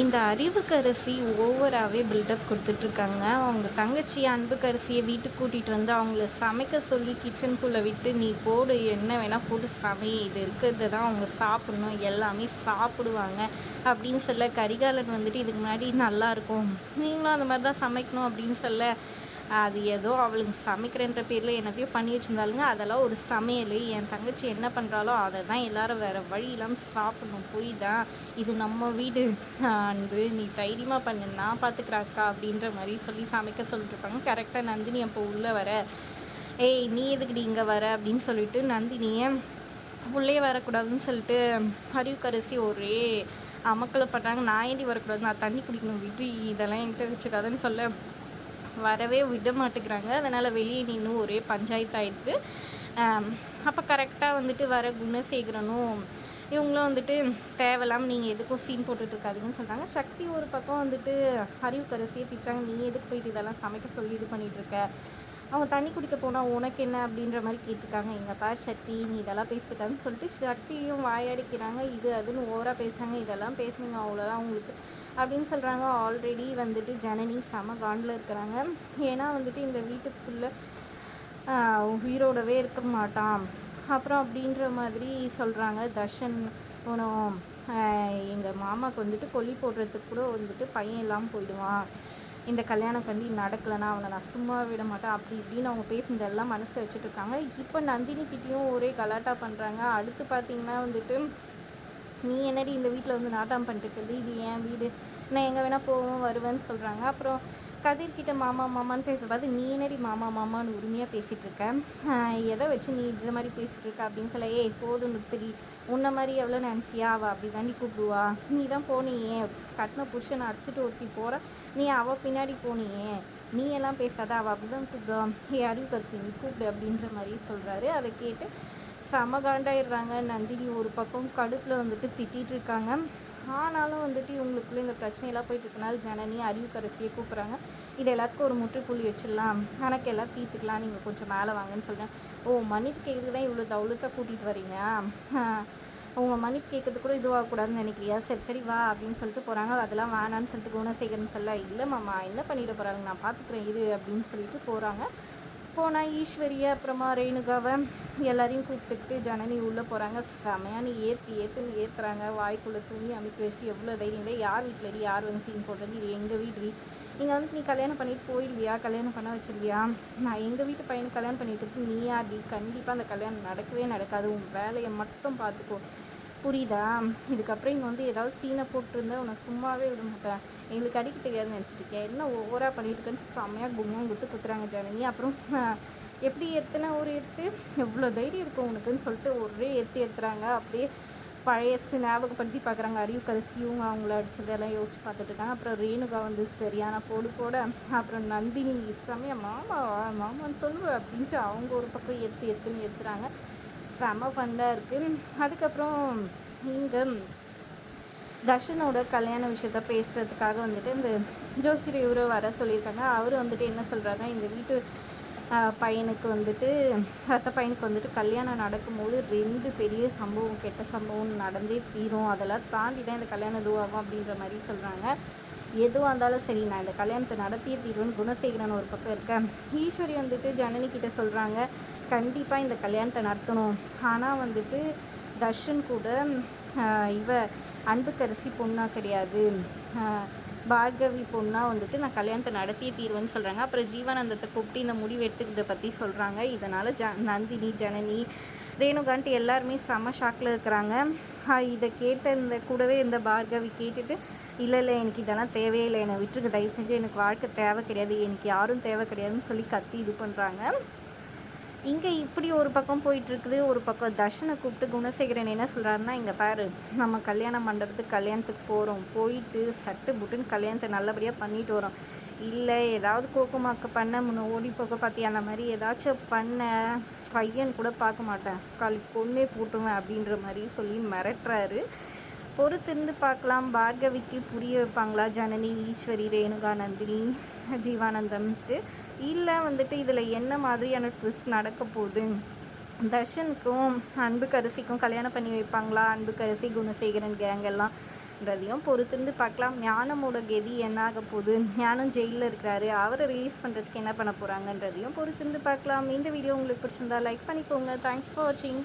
இந்த அறிவுக்கரசி ஓவராகவே பில்டப் கொடுத்துட்ருக்காங்க. அவங்க தங்கச்சி அன்புக்கரசியை வீட்டுக்கு கூட்டிகிட்டு வந்து அவங்கள சமைக்க சொல்லி கிச்சனுக்குள்ளே விட்டு நீ போடு என்ன வேணால் போட்டு சமை. இது இருக்கிறது தான் அவங்க சாப்பிட்ணும். எல்லாமே சாப்பிடுவாங்க. அப்படின்னு சொல்ல கரிகாலன் வந்துட்டு இதுக்கு முன்னாடி நல்லாயிருக்கும் நீங்களும் அந்த மாதிரி தான் சமைக்கணும். அப்படின்னு சொல்ல அது ஏதோ அவளுக்கு சமைக்கிறன்ற பேரில் என்னத்தையும் பண்ணி வச்சுருந்தாலுங்க அதெல்லாம் ஒரு சமையல். என் தங்கச்சி என்ன பண்ணுறாலோ அதை தான் எல்லாரும் வேறு வழி இல்லாமல் சாப்பிடணும். புரியுதா? இது நம்ம வீடு. அன்பு நீ தைரியமாக பண்ணு. நான் பார்த்துக்குறாக்கா அப்படின்ற மாதிரி சொல்லி சமைக்க சொல்லிட்டுருப்பாங்க கரெக்டாக நந்தினி அப்போ உள்ளே வர. ஏய் நீ எதுக்குடி இங்கே வர? அப்படின்னு சொல்லிட்டு நந்தினியை உள்ளே வரக்கூடாதுன்னு சொல்லிட்டு அறிவுக்கரசி ஒரே அமக்கலை பண்ணுறாங்க நான் ஏண்டி வரக்கூடாது? நான் தண்ணி குடிக்கணும். விட்டு இதெல்லாம் என்கிட்ட வச்சுக்காதுன்னு சொல்ல வரவே விட மாட்டேங்கிறாங்க. அதனால் வெளியே நின்று ஒரே பஞ்சாயத்து ஆயிடுது அப்போ கரெக்டாக வந்துட்டு வர குணசேகரனும் இவங்களும் வந்துட்டு தேவையில்லாமல் நீங்கள் எதுக்கும் சீன் போட்டுட்ருக்காதீங்கன்னு சொல்கிறாங்க சக்தி ஒரு பக்கம் வந்துட்டு அறிவுக்கரசியே திட்டாங்க நீ எதுக்கு போயிட்டு இதெல்லாம் சமைக்க சொல்லி இது பண்ணிகிட்ருக்க அவங்க தண்ணி குடிக்க போனால் உனக்கு என்ன? அப்படின்ற மாதிரி கேட்டிருக்காங்க. எங்கள் பார் சக்தி நீ இதெல்லாம் பேசிட்டுருக்காங்கன்னு சொல்லிட்டு சக்தியும் வாயடிக்கிறாங்க. இது அதுன்னு ஓவராக பேசுகிறாங்க இதெல்லாம் பேசுனீங்க. அவ்வளோதான் அவங்களுக்கு அப்படின்னு சொல்கிறாங்க ஆல்ரெடி வந்துட்டு ஜனனி செம காண்டில் இருக்கிறாங்க. ஏன்னா வந்துட்டு இந்த வீட்டுக்குள்ளே உயிரோடவே இருக்க மாட்டான். அப்புறம் அப்படின்ற மாதிரி சொல்கிறாங்க தர்ஷன் உணவும் எங்கள் மாமாவுக்கு வந்துட்டு கொல்லி போடுறதுக்கு கூட வந்துட்டு பையன் இல்லாமல் போயிடுவான். இந்த கல்யாணம் கண்டி நடக்கலைன்னா அவனை நான் சும்மா விட மாட்டேன். அப்படி இப்படின்னு அவங்க பேசுனதெல்லாம் மனசு வச்சுட்டு இருக்காங்க. இப்போ நந்தினி கிட்டேயும் ஒரே கலாட்டா பண்ணுறாங்க அடுத்து பார்த்தீங்கன்னா வந்துட்டு நீ என்னடி இந்த வீட்டில் வந்து நாட்டாம் பண்ணிட்டு இது ஏன் வீடு? நான் எங்கே வேணால் போவோம் வருவேன்னு சொல்கிறாங்க அப்புறம் கதிர்கிட்ட மாமா மாமான்னு பேசும்போது நீ என்னடி மாமா மாமான்னு உரிமையாக பேசிகிட்டு இருக்க? எதை வச்சு நீ இந்த மாதிரி பேசிகிட்டு இருக்க? அப்படின்னு சொல்ல ஏய் போதும் நிறுத்தடி உன்ன மாதிரி எவ்வளோ நினச்சியா? அவள் அப்படி தாண்டி கூப்பிடுவா. நீ தான் போனியே. கட்டின புருஷனை அடிச்சுட்டு ஒருத்தி போகிற நீ அவள் பின்னாடி போனியே. நீ எல்லாம் பேசாத. அவள் அப்படி தான் கூப்பிடுவா. ஏ அறிவு கரிசி நீ கூப்பிடு அப்படின்ற மாதிரி சொல்கிறாரு அதை கேட்டு செம காண்டாயிடுறாங்க. நந்தினி ஒரு பக்கம் கடுப்பில் வந்துட்டு திட்டிகிட்டு இருக்காங்க. ஆனாலும் வந்துட்டு இவங்களுக்குள்ளே இந்த பிரச்சனையெல்லாம் போயிட்டு இருக்கனால ஜனனி அறிவு கரைசியை கூப்பிட்றாங்க. இது எல்லாத்துக்கும் ஒரு முற்றுப்புள்ளி வச்சிடலாம். எனக்கு எல்லாம் தீர்த்துக்கலாம். நீங்கள் கொஞ்சம் மேலே வாங்கன்னு சொல்கிறேன் ஓ மன்னிப்பு கேட்குறது தான் இவ்வளோ தௌலத்தை கூட்டிகிட்டு வரீங்க? உங்கள் மன்னிப்பு கேட்கறது கூட இதுவாகக்கூடாதுன்னு நினைக்கிறியா? சரி சரி வா அப்படின்னு சொல்லிட்டு போகிறாங்க அதெல்லாம் வேணான்னு சொல்லிட்டு குணசேகரன் சொல்ல இல்லை மாமா என்ன பண்ணிட்டு போகிறாங்க நான் பார்த்துக்குறேன் இது அப்படின்னு சொல்லிட்டு போகிறாங்க போனால் ஈஸ்வரியை அப்புறமா ரேணுகாவை எல்லாரையும் கூப்பிட்டுக்கிட்டு ஜனனி உள்ளே போகிறாங்க செமையான ஏற்றி ஏற்றுன்னு ஏற்றுறாங்க வாய்க்குள்ளே துணி அமைக்க வச்சுட்டு எவ்வளோ தைரியம்? யார் வீட்டில் யார் வந்து சீன் போடுறது? இது எங்கள் வீட்டு இங்கே வந்து நீ கல்யாணம் பண்ணிட்டு போயிடுவியா கல்யாணம் பண்ண வச்சிருவியா? நான் எங்கள் வீட்டு பையனுக்கு கல்யாணம் பண்ணிட்டு நீ யார்டி கண்டிப்பாக அந்த கல்யாணம் நடக்கவே நடக்காது. உன் வேலையை மட்டும் பார்த்துக்கோ. புரியுதா? இதுக்கப்புறம் இங்கே வந்து ஏதாவது சீனை போட்டிருந்தா உன்னை சும்மாவே விட மாட்டேன். எங்களுக்கு அடிக்க தெரியாதுன்னு நினச்சிருக்கேன் என்ன ஓவராக பண்ணிட்டு இருக்கேன்னு செம்மையாக கும்மம் குத்து குத்துறாங்க ஜனனி அப்புறம் எப்படி எத்தனை ஒரு எத்து எவ்வளோ தைரியம் இருக்கும் உனக்குன்னு சொல்லிட்டு ஒரே எத்து ஏற்றுறாங்க அப்படியே பழைய ஞாபகப்படுத்தி பார்க்குறாங்க. அறிவு கரிசி இவங்க அவங்கள அடித்ததெல்லாம் யோசிச்சு பார்த்துட்டு இருக்காங்க. அப்புறம் ரேணுகா வந்து சரியான போடு போட. அப்புறம் நந்தினி சமயம் மாமா மாமான்னு சொல்லுவேன் அப்படின்ட்டு அவங்க ஒரு பக்கம் எத்து எத்துன்னு ஏற்றுறாங்க செம ஃபண்டாக இருக்குது அதுக்கப்புறம் இங்கே தர்ஷனோட கல்யாண விஷயத்த பேசுகிறதுக்காக வந்துட்டு இந்த ஜோசியர் இவரை வர சொல்லியிருக்காங்க. அவர் வந்துட்டு என்ன சொல்கிறாங்க இந்த வீட்டு பையனுக்கு வந்துட்டு ரத்த பையனுக்கு வந்துட்டு கல்யாணம் நடக்கும்போது ரெண்டு பெரிய சம்பவம் கெட்ட சம்பவம் நடந்தே தீரும். அதெல்லாம் தாண்டி தான் இந்த கல்யாணம் இதுவாகும் அப்படின்ற மாதிரி சொல்கிறாங்க எதுவாக இருந்தாலும் சரி நான் இந்த கல்யாணத்தை நடத்திய தீர்வுன்னு குணசேகரன் ஒரு பக்கம் இருக்கேன் ஈஸ்வரி வந்துட்டு ஜனனி கிட்ட சொல்கிறாங்க கண்டிப்பாக இந்த கல்யாணத்தை நடத்தணும். ஆனால் வந்துட்டு தர்ஷன் கூட இவ அன்புக்கரசி பொண்ணாக கிடையாது. பார்கவி பொண்ணாக வந்துட்டு நான் கல்யாணத்தை நடத்திய தீர்வுன்னு சொல்கிறாங்க அப்புறம் ஜீவானந்தத்தை கூப்பிட்டு இந்த முடிவு எடுத்துக்கிறத பற்றி சொல்கிறாங்க இதனால் ஜ நந்தினி ஜனனி ரேணுகான்ட்டு எல்லாருமே செம்ம ஷாக்கில் இருக்கிறாங்க. இதை கேட்ட இந்த கூடவே இந்த பார்கவி கேட்டுட்டு இல்லை இல்லை எனக்கு இதெல்லாம் தேவையில்லை. என்னை விட்டுருக்கு தயவு செஞ்சு எனக்கு வாழ்க்கை தேவை கிடையாது. எனக்கு யாரும் தேவை கிடையாதுன்னு சொல்லி கத்தி இது பண்ணுறாங்க இங்கே இப்படி ஒரு பக்கம் போயிட்டுருக்குது ஒரு பக்கம் தர்ஷனை கூப்பிட்டு குணசேகரன் என்ன சொல்கிறாருன்னா இங்கே பாரு நம்ம கல்யாணம் மண்டபத்துக்கு கல்யாணத்துக்கு போகிறோம் போயிட்டு சட்டு புட்டுன்னு கல்யாணத்தை நல்லபடியாக பண்ணிட்டு வரோம். இல்லை ஏதாவது கோக்குமாக்க பண்ண முன்ன ஓடி போக்க பார்த்தி அந்த மாதிரி ஏதாச்சும் பண்ண பையன் கூட பார்க்க மாட்டேன். காலி பொண்ணே போட்டுவேன் அப்படின்ற மாதிரி சொல்லி மிரட்டுறாரு. பொறுத்திருந்து பார்க்கலாம். பார்கவிக்கு புரிய வைப்பாங்களா? ஜனனி ஈஸ்வரி ரேணுகா நந்தினி ஜீவானந்தம்ட்டு இல்லை வந்துட்டு இதில் என்ன மாதிரியான ட்விஸ்ட் நடக்க போகுது? தர்ஷனுக்கும் அன்பு கரிசிக்கும் கல்யாணம் பண்ணி வைப்பாங்களா? அன்பு கரிசி குணசேகரன் கேங் எல்லாம். ன்றதையும் பொறுத்திருந்து பார்க்கலாம். ஞானமோட கெதி என்ன ஆக போகுது? ஞானம் ஜெயிலில் இருக்கிறாரு. அவரை ரிலீஸ் பண்ணுறதுக்கு என்ன பண்ண போகிறாங்கன்றதையும் பொறுத்திருந்து பார்க்கலாம். இந்த வீடியோ உங்களுக்கு பிடிச்சிருந்தா லைக் பண்ணிக்கோங்க. தேங்க்ஸ் ஃபார் வாட்சிங்